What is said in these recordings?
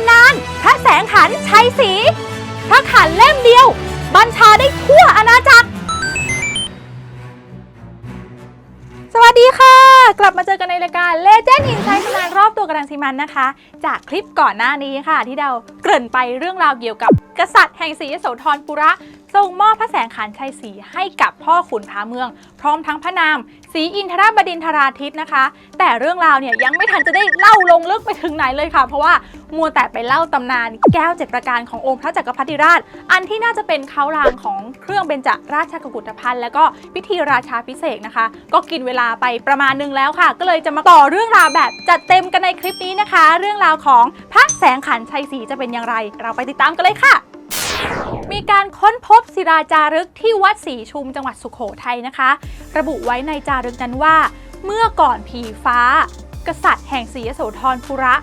ำนาน พระแสงขันชัยศรีพระขันเล่มเดียว บัญชาได้ทั่วอาณาจักร สวัสดีค่ะ กลับมาเจอกันในรายการ Legend in ใช้ตำนานรอบตัวกระดังซีมันนะคะ จากคลิปก่อนหน้านี้ค่ะ ที่เราเกริ่นไปเรื่องราวเกี่ยวกับกษัตริย์แห่งศรีโสธรปุระ ทรงมอบพระแสงขันชัยศรีให้กับพ่อขุนพาเมือง พร้อมทั้งพระนามศรีอินทรบดินทราทิตนะคะ แต่เรื่องราวเนี่ยยังไม่ทันจะได้เล่าลงลึกไปถึงไหนเลยค่ะ เพราะว่ามัวแต่ไปเล่าตำนานแก้วเจ็ดประการขององค์พระจักรพรรดิราช อันที่น่าจะเป็นเขารางของเครื่องเบญจราชกุฏภัณฑ์แล้วก็พิธีราชาพิเศษนะคะ ก็กินเวลาไปประมาณนึงแล้วค่ะ ก็เลยจะมาต่อเรื่องราวแบบจัดเต็มกันในคลิปนี้นะคะ เรื่องราวของพระแสงขันชัยศรีจะเป็นอย่างไร เราไปติดตามกันเลยค่ะ มีการค้นพบศิราจารึกที่วัดศรีชุมจังหวัดสุขโขทัยนะคะ ระบุไว้ในจารึกนั้นว่า เมื่อก่อนผีฟ้า กษัตริย์แห่งศรีโสธรปุระ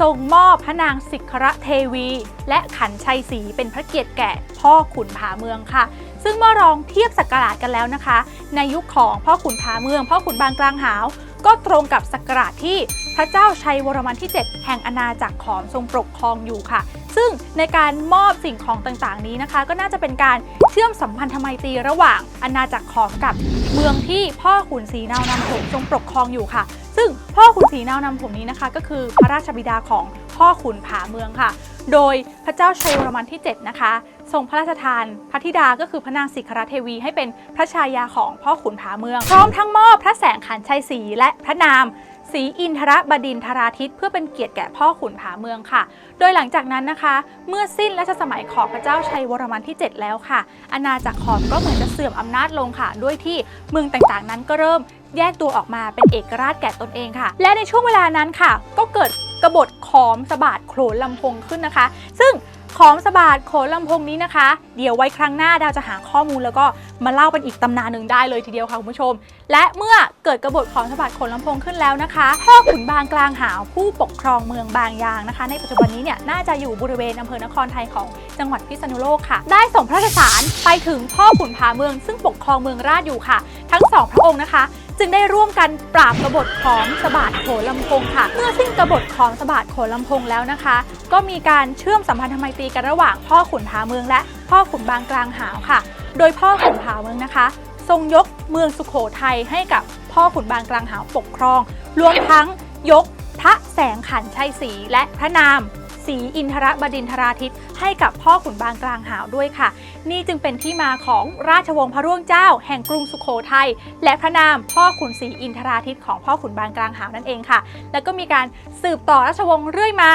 ทรงมอบพระนางสิกขระเทวี และขันชัยศรีเป็นพระเกียรติแก่พ่อขุนผาเมืองค่ะ ซึ่งเมื่อลองเทียบสักการะกันแล้วนะคะ ในยุคของพ่อขุนผาเมือง พ่อขุนบางกลางหาว ก็ตรงกับสักการะที่ พระเจ้าชัยวรมันที่ 7 แห่งอาณาจักรขอมทรงปกครองอยู่ค่ะ ซึ่งในการมอบสิ่งของต่างๆนี้นะคะ ก็น่าจะเป็นการเชื่อมสัมพันธไมตรีระหว่างอาณาจักรขอมกับเมืองที่พ่อขุนศรีนาวนำผงทรงปกครองอยู่ค่ะ ซึ่งพ่อขุนศรีนาวนำผงนี้นะคะ ก็คือพระราชบิดาของพ่อขุนผาเมืองค่ะ โดยพระเจ้าชัยวรมันที่ 7 นะคะ ทรงพระราชทานพระธิดาก็คือพระนางสิกขราเทวี ให้เป็นพระชายาของพ่อขุนผาเมือง พร้อมทั้งมอบพระแสงขันชัยศรีและพระนามศรีอินทรบดินทราทิตเพื่อเป็นเกียรติแก่พ่อขุนผาเมืองค่ะ โดยหลังจากนั้นนะคะ เมื่อสิ้นรัชสมัยของพระเจ้าชัยวรมันที่ 7 แล้วค่ะ อาณาจักรขอมก็เหมือนจะเสื่อมอำนาจลงค่ะ ด้วยที่เมืองต่างๆนั้นก็เริ่มแยกตัวออกมาเป็นเอกราชแก่ตนเองค่ะ และในช่วงเวลานั้นค่ะ ก็เกิด กบฏขอมสะบาดโขนลำพงขึ้นนะคะ ซึ่งขอมสะบาดโขนลำพงนี้นะคะ เดี๋ยวไว้ครั้งหน้าดาวจะหาข้อมูลแล้วก็มาเล่าเป็นอีกตำนานหนึ่งได้เลยทีเดียวค่ะคุณผู้ชม และเมื่อเกิดกบฏขอมสะบาดโขนลำพงขึ้นแล้วนะคะพ่อขุนบางกลางหาวผู้ปกครองเมืองบางยางนะคะ ในปัจจุบันนี้เนี่ยน่าจะอยู่บริเวณอำเภอนครไทยของจังหวัดพิษณุโลกค่ะ ได้ส่งพระราชสารไปถึงพ่อขุนผาเมือง ซึ่งปกครองเมืองราชอยู่ค่ะ ทั้งสองพระองค์นะคะ จึงได้ร่วมกันปราบกบฏของสบาดโขนลำพงค่ะ เมื่อสิ้นกบฏของสบาดโขนลำพงแล้วนะคะ ก็มีการเชื่อมสัมพันธไมตรีกันระหว่างพ่อขุนผาเมืองและพ่อขุนบางกลางหาวค่ะ โดยพ่อขุนผาเมืองนะคะ ทรงยกเมืองสุโขทัยให้กับพ่อขุนบางกลางหาวปกครอง รวมทั้งยกพระแสงขันชัยศรีและพระนาม ศรีอินทรบดินทราทิตให้กับพ่อขุนบางกลางหาวด้วยค่ะ นี่จึงเป็นที่มาของราชวงศ์พระร่วงเจ้า แห่งกรุงสุโขทัยและพระนามพ่อขุนศรีอินทราทิตของพ่อขุนบางกลางหาวนั่นเองค่ะ แล้วก็มีการสืบต่อราชวงศ์เรื่อยมา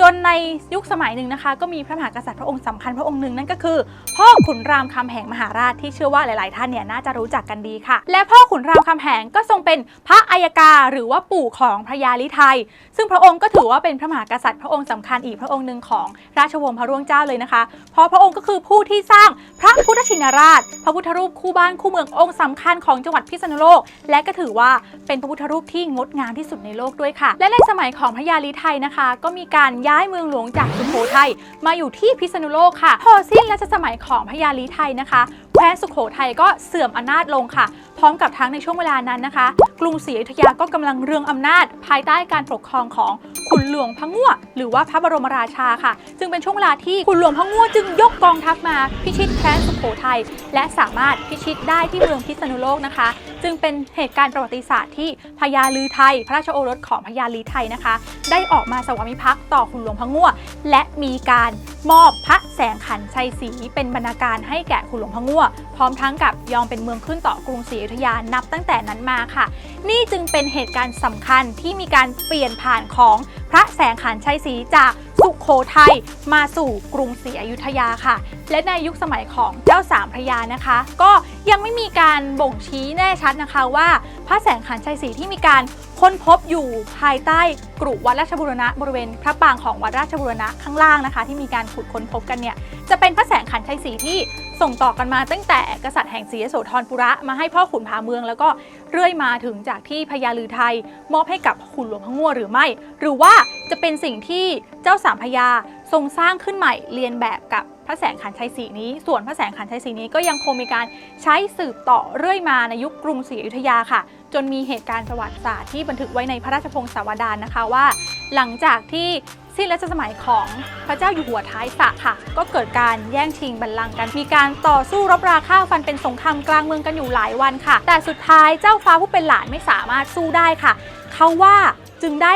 จนในยุคสมัยหนึ่งนะคะ ก็มีพระมหากษัตริย์พระองค์สำคัญพระองค์หนึ่งนั่นก็คือ พ่อขุนรามคำแหงมหาราชที่เชื่อว่าหลาย ๆ ท่านเนี่ยน่าจะรู้จักกันดีค่ะ และพ่อขุนรามคำแหงก็ทรงเป็นพระอัยกาหรือว่าปู่ของพระยาลิไทย ซึ่งพระองค์ก็ถือว่าเป็นพระมหากษัตริย์พระองค์สำคัญอีกพระองค์หนึ่งของราชวงศ์พระร่วงเจ้าเลยนะคะ เพราะพระองค์ก็คือผู้ที่สร้างพระพุทธชินราช พระพุทธรูปคู่บ้านคู่เมืององค์สำคัญของจังหวัดพิษณุโลก และก็ถือว่าเป็นพระพุทธรูปที่งดงามที่สุดในโลกด้วยค่ะ และในสมัยของพระยาลิไทยนะคะ ก็มีการย้ายเมืองหลวงจากสุโขทัยมาอยู่ที่พิษณุโลกค่ะพอสิ้นรัชสมัยของพญาลีไทยนะคะ แคว้นสุโขทัยก็เสื่อมอำนาจลงค่ะ พร้อมกับทั้งในช่วงเวลานั้นนะคะ กรุงศรีอยุธยาก็กำลังเรืองอำนาจ ภายใต้การปกครองของขุนหลวงพระง่วหรือว่าพระบรมราชาค่ะ จึงเป็นช่วงเวลาที่ขุนหลวงพระง่วจึงยกกองทัพมาพิชิตแคว้นสุโขทัยและสามารถพิชิตได้ที่เมืองพิษณุโลกนะคะ จึงเป็นเหตุการณ์ประวัติศาสตร์ที่พญาลือไทย พระราชโอรสของพญาลีไทยนะคะ ได้ออกมาสวามิภักดิ์ต่อขุนหลวงพระง่วและมีการมอบพระแสงขันชัยศรีเป็นบรรณาการให้แก่ขุนหลวงพระง่วพร้อมทั้งกับยอมเป็นเมืองขึ้นต่อกรุงศรีอยุธยานับตั้งแต่นั้นมาค่ะ นี่จึงเป็นเหตุการณ์สำคัญที่มีการเปลี่ยนผ่านของพระแสงขันชัยศรีจากสุโขทัยมาสู่กรุงศรีอยุธยาค่ะ และในยุคสมัยของเจ้าสามพระยานะคะ ก็ยังไม่มีการบ่งชี้แน่ชัดนะคะว่า พระแสงขันชัยศรีที่มีการ ค้นพบอยู่ภายใต้กรุวัดราชบุรณะบริเวณพระปรางของวัดราชบุรณะข้างล่างนะคะ ที่มีการขุดค้นพบกันเนี่ยจะเป็นพระแสงขันชัยศรีที่ส่งต่อกันมาตั้งแต่กษัตริย์แห่งศรีโสธรปุระมาให้พ่อขุนผาเมือง แล้วก็เรื่อยมาถึงจากที่พญาลือไทย มอบให้กับขุนหลวงพะง่วหรือไม่ หรือว่าจะเป็นสิ่งที่เจ้าสามพญาทรงสร้างขึ้นใหม่เรียนแบบกับพระแสงขันชัยศรีนี้ ส่วนพระแสงขันชัยศรีนี้ก็ยังคงมีการใช้สืบต่อเรื่อยมาในยุคกรุงศรีอยุธยาค่ะ จนมีเหตุการณ์ประวัติศาสตร์ที่บันทึกไว้ในพระราชพงศาวดารนะคะว่า หลังจากที่สิ้นรัชสมัยของพระเจ้าอยู่หัวท้ายสระค่ะ ก็เกิดการแย่งชิงบัลลังก์กันมีการต่อสู้รบราฆ่าฟันเป็นสงครามกลางเมืองกันอยู่หลายวันค่ะ แต่สุดท้ายเจ้าฟ้าผู้เป็นหลานไม่สามารถสู้ได้ค่ะ เขาว่าจึงได้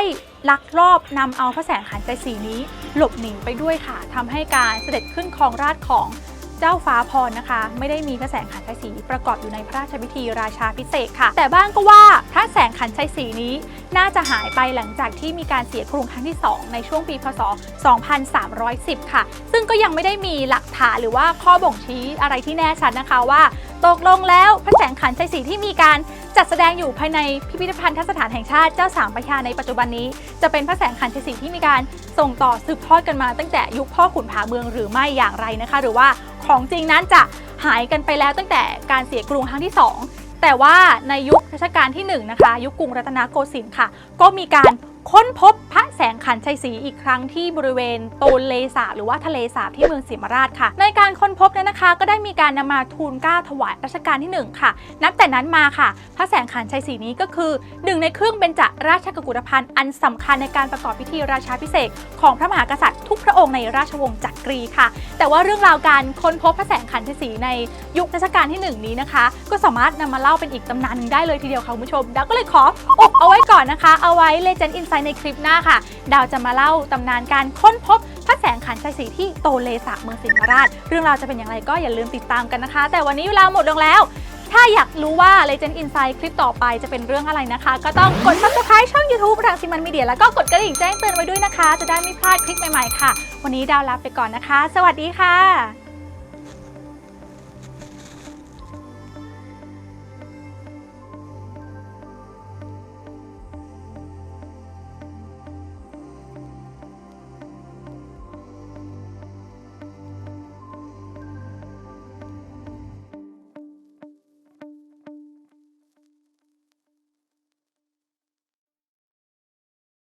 ลักลอบนำเอาพระแสงขันใจสีนี้ หลบหนีไปด้วยค่ะทำให้การเสด็จขึ้นครองราชของ เจ้าฟ้าพรนะคะ ไม่ได้มีพระแสงขันชัยศรีประกอบอยู่ในพระราชพิธีราชาพิเศษค่ะ แต่บ้างก็ว่าพระแสงขันชัยศรีนี้ น่าจะหายไปหลังจากที่มีการเสียกรุงครั้งที่ 2 ในช่วงปีพศ 2310 ค่ะ ซึ่งก็ยังไม่ได้มีหลักฐานหรือว่าข้อบ่งชี้อะไรที่แน่ชัดนะคะว่าตกลงแล้วพระแสงขันชัยศรีที่มีการจัดแสดงอยู่ภายในพิพิธภัณฑ์สถานแห่งชาติเจ้าสามประชาในปัจจุบันนี้ จะเป็นพระแสงขันชัยศรีที่มีการส่งต่อสืบทอดกันมาตั้งแต่ยุคพ่อขุนผาเมืองหรือไม่อย่างไรนะคะ หรือว่า ของจริงนั้นจะหายกันไปแล้วตั้งแต่การเสียกรุงครั้งที่ 2 แต่ว่าในยุครัชกาลที่1นะคะยุคกรุงรัตนโกสินทร์ค่ะ ก็มีการ ค้นพบพระแสงขันชัยศรีอีกครั้งที่บริเวณโตนเลสาหรือว่าทะเลสาบที่เมืองศรีมราชค่ะ ในการค้นพบเนี่ยนะคะ ก็ได้มีการนำมาทูลเกล้าถวายรัชกาลที่ 1 ค่ะ นับแต่นั้นมาค่ะ พระแสงขันชัยศรีนี้ก็คือหนึ่งในเครื่องเบญจราชกุฏภัณฑ์อันสำคัญในการประกอบพิธีราชาพิเศษของพระมหากษัตริย์ทุกพระองค์ในราชวงศ์จักรีค่ะ แต่ว่าเรื่องราวการค้นพบพระแสงขันชัยศรีในยุครัชกาลที่หนึ่งนี้นะคะ ก็สามารถนำมาเล่าเป็นอีกตำนานหนึ่งได้เลยทีเดียวค่ะคุณผู้ชมดาวก็เลยขออบเอาไว้ก่อนนะคะ เอาไว้เล Legend Insight ในคลิปหน้าค่ะ ดาวจะมาเล่าตำนานการค้นพบพระแสงขันชัยศรีที่โตเลสะเมืองสิงหราช เรื่องราวจะเป็นอย่างไรก็อย่าลืมติดตามกันนะคะ แต่วันนี้เวลาหมดลงแล้ว ถ้าอยากรู้ว่า Legend Insight คลิปต่อไปจะเป็นเรื่องอะไรนะคะ ก็ต้องกด subscribe ช่อง YouTube ทางซิมันมีเดียแล้วก็กดกระดิ่งแจ้งเตือนไว้ด้วยนะคะ จะได้ไม่พลาดคลิปใหม่ๆค่ะ วันนี้ดาวลาไปก่อนนะคะ สวัสดีค่ะ